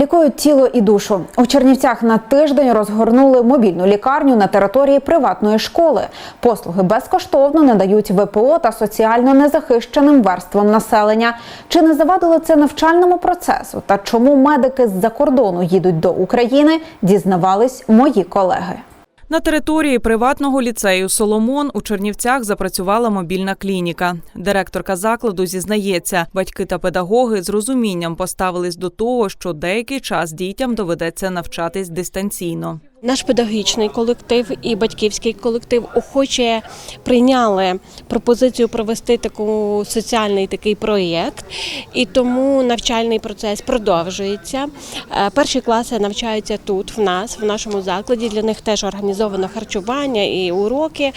Лікують тіло і душу. У Чернівцях на тиждень розгорнули мобільну лікарню на території приватної школи. Послуги безкоштовно надають ВПО та соціально незахищеним верствам населення. Чи не завадило це навчальному процесу? Та чому медики з-за кордону їдуть до України? Дізнавались мої колеги. На території приватного ліцею Соломон у Чернівцях запрацювала мобільна клініка. Директорка закладу зізнається, батьки та педагоги з розумінням поставились до того, що деякий час дітям доведеться навчатись дистанційно. Наш педагогічний колектив і батьківський колектив охоче прийняли пропозицію провести таку соціальний такий проєкт, і тому навчальний процес продовжується. Е, Перші класи навчаються тут, в нас, в нашому закладі. Для них теж організовано харчування і уроки.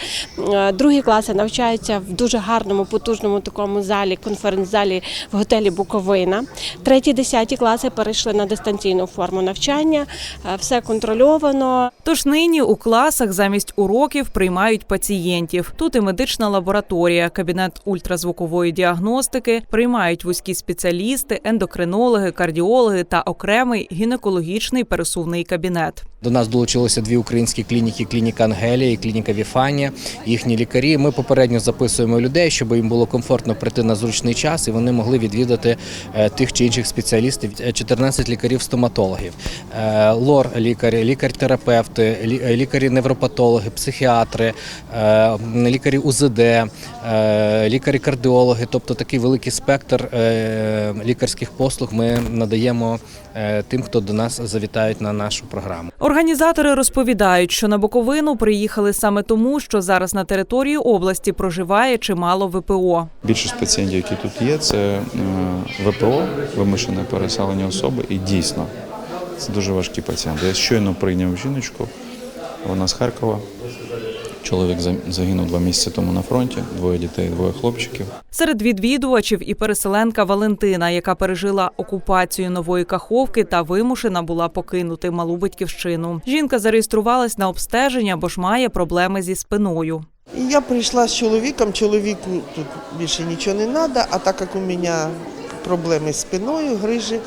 Е, Другі класи навчаються в дуже гарному, потужному такому залі, конференц-залі в готелі Буковина. Треті, десяті класи перейшли на дистанційну форму навчання. Е, Все контрольовано. Тож нині у класах замість уроків приймають пацієнтів. Тут і медична лабораторія, кабінет ультразвукової діагностики, приймають вузькі спеціалісти, ендокринологи, кардіологи та окремий гінекологічний пересувний кабінет. До нас долучилося дві українські клініки: клініка Ангелія і клініка Віфанія. Їхні лікарі. Ми попередньо записуємо людей, щоб їм було комфортно прийти на зручний час, і вони могли відвідати е, тих чи інших спеціалістів. Е, 14 лікарів-стоматологів, е, лор лікарі, лікар-терапевти, лі- е, лікарі-невропатологи, психіатри, е, лікарі УЗД, е, лікарі-кардіологи. Тобто такий великий спектр лікарських послуг ми надаємо тим, хто до нас завітають на нашу програму. Організатори розповідають, що на Буковину приїхали саме тому, що зараз на території області проживає чимало ВПО. Більшість пацієнтів, які тут є, це ВПО, вимушене переселення особи, і дійсно це дуже важкі пацієнти. Я щойно прийняв жіночку, вона з Харкова. Чоловік за- загинув два місяці тому на фронті, двоє дітей, двоє хлопчиків. Серед відвідувачів і переселенка Валентина, яка пережила окупацію нової каховки та вимушена була покинути малу батьківщину. Жінка зареєструвалась на обстеження, бо ж має проблеми зі спиною. Я прийшла з чоловіком, чоловіку тут більше нічого не треба, а так як у мене проблеми з спиною, грижі,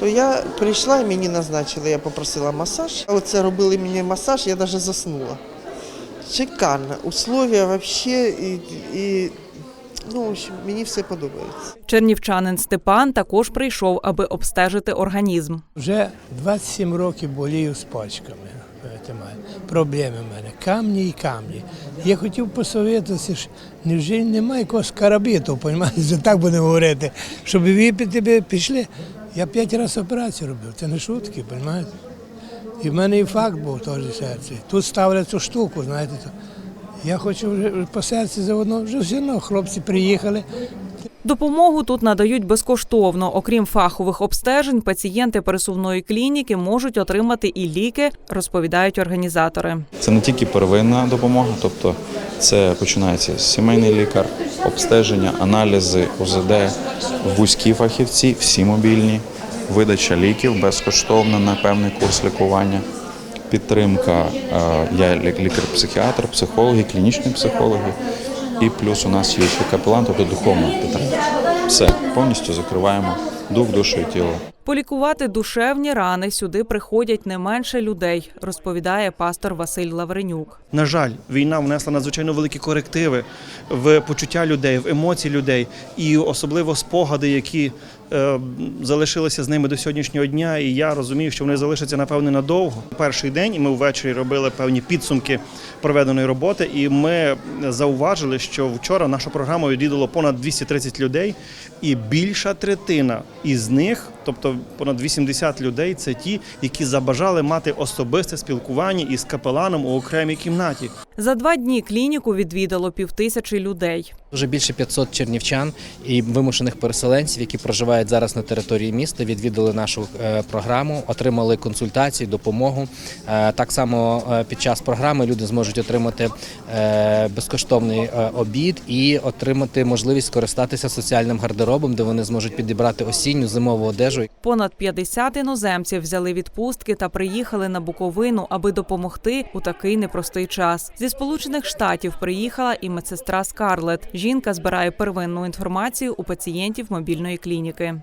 то я прийшла і мені назначили, я попросила масаж. Оце робили мені масаж, я навіть заснула. Шикарно. Условия вообще і, і ну, в общем, мені все подобається. Чернівчанин Степан також прийшов, аби обстежити організм. Вже 27 років болію з пачками. Знаєте, маю. Проблеми в мене. Камні і камні. Я хотів посоветуватися, що невже немає якогось карабіту, понімаєте, так будемо говорити, щоб би пішли. Я п'ять разів операцію робив, це не шутки, розумієте? І в мене і факт був теж в серці. Тут ставлять цю штуку, знаєте. Я хочу вже по серці заодно, вже все одно хлопці приїхали, Допомогу тут надають безкоштовно. Окрім фахових обстежень, пацієнти пересувної клініки можуть отримати і ліки, розповідають організатори. Це не тільки первинна допомога, тобто це починається сімейний лікар, обстеження, аналізи, ОЗД, вузькі фахівці, всі мобільні, видача ліків безкоштовна на певний курс лікування, підтримка. е, Я лі- лікар-психіатр, психологи, клінічні психологи. І плюс у нас є ще капелан, тобто духовна потреба. Все, повністю закриваємо дух, душу і тіло. Полікувати душевні рани сюди приходять не менше людей, розповідає пастор Василь Лавренюк. На жаль, війна внесла надзвичайно великі корективи в почуття людей, в емоції людей, і особливо спогади, які е, залишилися з ними до сьогоднішнього дня. І я розумію, що вони залишаться напевне надовго. Перший день ми ввечері робили певні підсумки проведеної роботи. І ми зауважили, що вчора наша програма відвідало понад 230 людей, і більша третина із них, тобто понад 80 людей, це ті, які забажали мати особисте спілкування із капеланом у окремій кімнаті. За два дні клініку відвідало півтисячі людей. Вже більше 500 чернівчан і вимушених переселенців, які проживають зараз на території міста, відвідали нашу е, програму, отримали консультації, допомогу. Е, Так само е, під час програми люди зможуть отримати безкоштовний обід і отримати можливість скористатися соціальним гардеробом, де вони зможуть підібрати осінню зимову одежу. Понад 50 іноземців взяли відпустки та приїхали на Буковину, аби допомогти у такий непростий час. Зі Зі сполучених штатів приїхала і медсестра Скарлет. Жінка збирає первинну інформацію у пацієнтів мобільної клініки.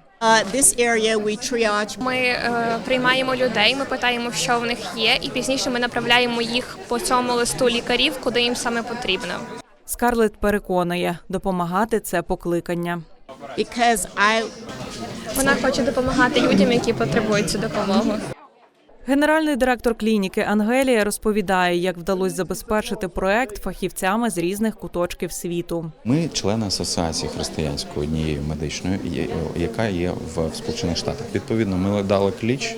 This area we triage Ми е, приймаємо людей, ми питаємо, що в них є, і пізніше ми направляємо їх по цьому листу лікарів, куди їм саме потрібно. Скарлет переконує, допомагати це покликання. because I Вона хоче допомагати людям, які потребують цю допомогу. Генеральний директор клініки Ангелія розповідає, як вдалося забезпечити проект фахівцями з різних куточків світу. Ми члени асоціації християнської однієї медичної, яка є в Сполучених Штатах. Відповідно, ми дали кліч.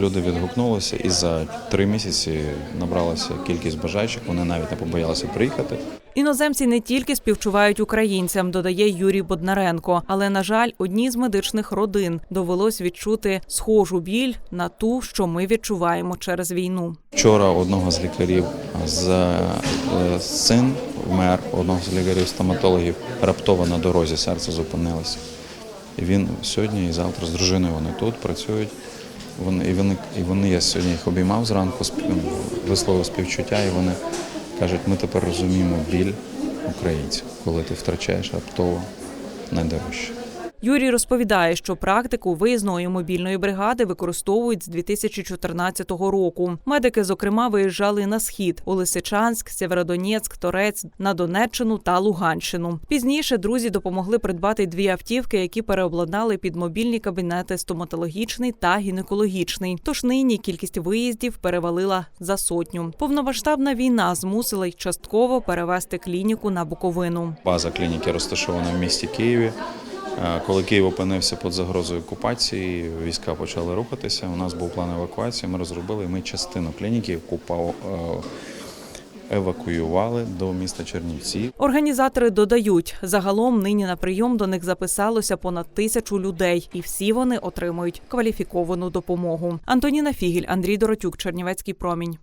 Люди відгукнулися, і за три місяці набралася кількість бажаючих. Вони навіть не побоялися приїхати. Іноземці не тільки співчувають українцям, додає Юрій Боднаренко, але на жаль, одній з медичних родин довелось відчути схожу біль на ту, що ми відчуваємо через війну. Вчора одного з лікарів з е, син вмер, одного з лікарів стоматологів раптово на дорозі серце зупинилося. І він сьогодні і завтра з дружиною вони тут працюють. Вони і вони і вони я сьогодні їх обіймав зранку, висловив співчуття, і вони кажуть, ми тепер розуміємо біль українців, коли ти втрачаєш раптово найдорожче. Юрій розповідає, що практику виїзної мобільної бригади використовують з 2014 року. Медики, зокрема, виїжджали на схід у Лисичанськ, Сєвєродонецьк, Торець, на Донеччину та Луганщину. Пізніше друзі допомогли придбати дві автівки, які переобладнали під мобільні кабінети стоматологічний та гінекологічний. Тож нині кількість виїздів перевалила за сотню. Повномасштабна війна змусила й частково перевести клініку на Буковину. База клініки розташована в місті Києві. Е, Коли Київ опинився під загрозою окупації, війська почали рухатися. У нас був план евакуації. Ми розробили. Ми частину клініки купа- е, евакуювали до міста Чернівці. Організатори додають, загалом нині на прийом до них записалося понад тисячу людей, і всі вони отримують кваліфіковану допомогу. Антоніна Фігіль, Андрій Доротюк, Чернівецький промінь.